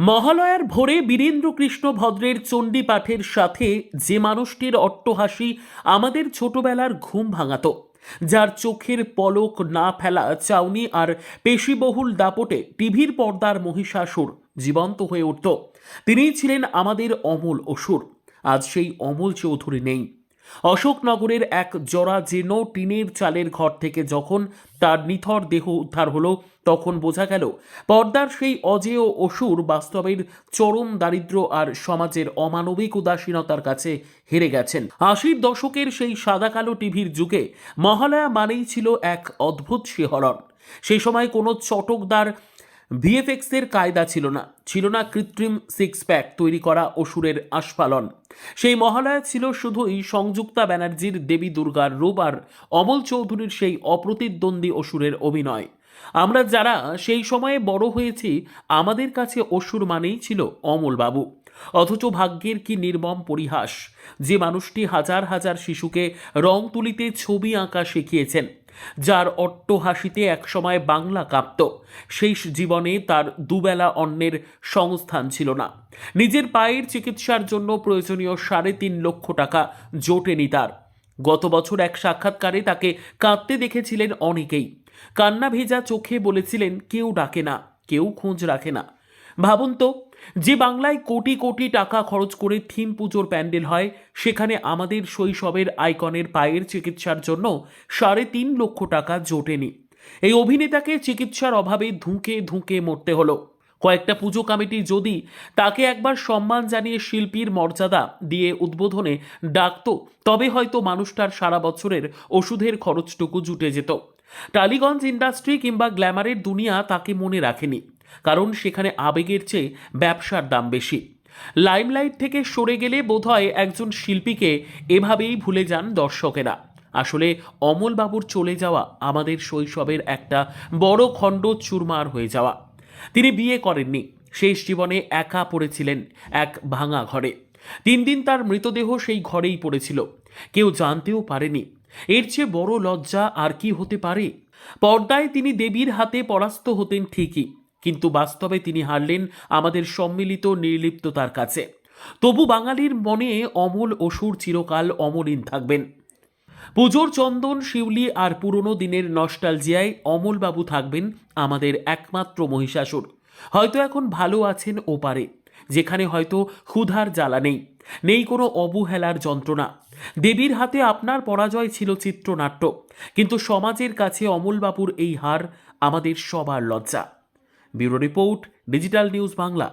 মহালয়ার ভোরে বীরেন্দ্র কৃষ্ণ ভদ্রের চণ্ডী পাঠের সাথে যে মানুষটির অট্টহাসি আমাদের ছোটবেলার ঘুম ভাঙাতো, যার চোখের পলক না ফেলা চাউনি আর পেশিবহুল দাপটে টিভির পর্দার মহিষাসুর জীবন্ত হয়ে উঠত। তিনিই ছিলেন আমাদের অমল অসুর। আজ সেই অমল চৌধুরী নেই। অশোকনগরের এক জরা জীর্ণ টিনের চালের ঘর থেকে যখন তার নিথর দেহ উদ্ধার হলো, তখন বোঝা গেল, পর্দার সেই অজেয় অসুর বাস্তবের চরম দারিদ্র্য আর সমাজের অমানবিক উদাসীনতার কাছে হেরে গেছেন। আশির দশকের সেই সাদা কালো টিভির যুগে মহালয়া মানেই ছিল এক অদ্ভুত শিহরণ। সেই সময় কোনো চটকদার ভিএফএক্সের কায়দা ছিল না। ছিল না কৃত্রিম সিক্স প্যাক তৈরি করা অসুরের আস্ফালন। সেই মহালয়া ছিল শুধুই সংযুক্তা ব্যানার্জির দেবী দুর্গার রূপ আর অমল চৌধুরীর সেই অপ্রতিদ্বন্দ্বী অসুরের অভিনয়। আমরা যারা সেই সময়ে বড় হয়েছি, আমাদের কাছে অসুর মানেই ছিল অমলবাবু। অথচ ভাগ্যের কি নির্মম পরিহাস, যে মানুষটি হাজার হাজার শিশুকে রং তুলিতে ছবি আঁকা শিখিয়েছেন। যার অট্টহাসিতে একসময় বাংলা কাঁপত। সেই জীবনে তার দুবেলা অন্নের সংস্থান ছিল না। নিজের পায়ের চিকিৎসার জন্য প্রয়োজনীয় সাড়ে তিন লক্ষ টাকা জোটেনি তার। গত বছর এক সাক্ষাৎকারে তাকে কাঁদতে দেখেছিলেন অনেকেই। কান্না ভেজা চোখে বলেছিলেন, কেউ ডাকে না, কেউ খোঁজ রাখে না। ভাবুন তো যে বাংলায় কোটি কোটি টাকা খরচ করে থিম পুজোর প্যান্ডেল হয়, সেখানে আমাদের শৈশবের আইকনের পায়ের চিকিৎসার জন্য সাড়ে তিন লক্ষ টাকা জোটেনি। এই অভিনেতাকে চিকিৎসার অভাবে ধুঁকে ধুঁকে মরতে হলো। কয়েকটা পুজো কমিটি যদি তাকে একবার সম্মান জানিয়ে শিল্পীর মর্যাদা দিয়ে উদ্বোধনে ডাকতো, তবে হয়তো মানুষটার সারা বছরের ওষুধের খরচটুকু জুটে যেত। টালিগঞ্জ ইন্ডাস্ট্রি কিংবা গ্ল্যামারের দুনিয়া তাকে মনে রাখেনি। কারণ সেখানে আবেগের চেয়ে ব্যবসার দাম বেশি। লাইমলাইট থেকে সরে গেলে বোধহয় একজন শিল্পীকে এভাবেই ভুলে যান দর্শকেরা। আসলে অমলবাবুর চলে যাওয়া আমাদের শৈশবের একটা বড় খণ্ড চুরমার হয়ে যাওয়া। তিনি বিয়ে করেননি, শেষ জীবনে একা পড়েছিলেন এক ভাঙা ঘরে। তিন দিন তার মৃতদেহ সেই ঘরেই পড়েছিল। কেউ জানতেও পারেনি, এর চেয়ে বড় লজ্জা আর কি হতে পারে? পর্দায় তিনি দেবীর হাতে পরাস্ত হতেন ঠিকই কিন্তু বাস্তবে তিনি হারলেন আমাদের সম্মিলিত নির্লিপ্ততার কাছে। তবু বাঙালির মনে অমল অসুর চিরকাল অমলিন থাকবেন। পুজোর চন্দন, শিউলি আর পুরনো দিনের নস্টালজিয়ায় অমলবাবু থাকবেন আমাদের একমাত্র মহিষাসুর। হয়তো এখন ভালো আছেন ও পারে, যেখানে হয়তো ক্ষুধার জ্বালা নেই নেই কোনো অবহেলার যন্ত্রণা। দেবীর হাতে আপনার পরাজয় ছিল চিত্রনাট্য, কিন্তু সমাজের কাছে অমলবাবুর এই হার আমাদের সবার লজ্জা। Bureau report digital news Bangla.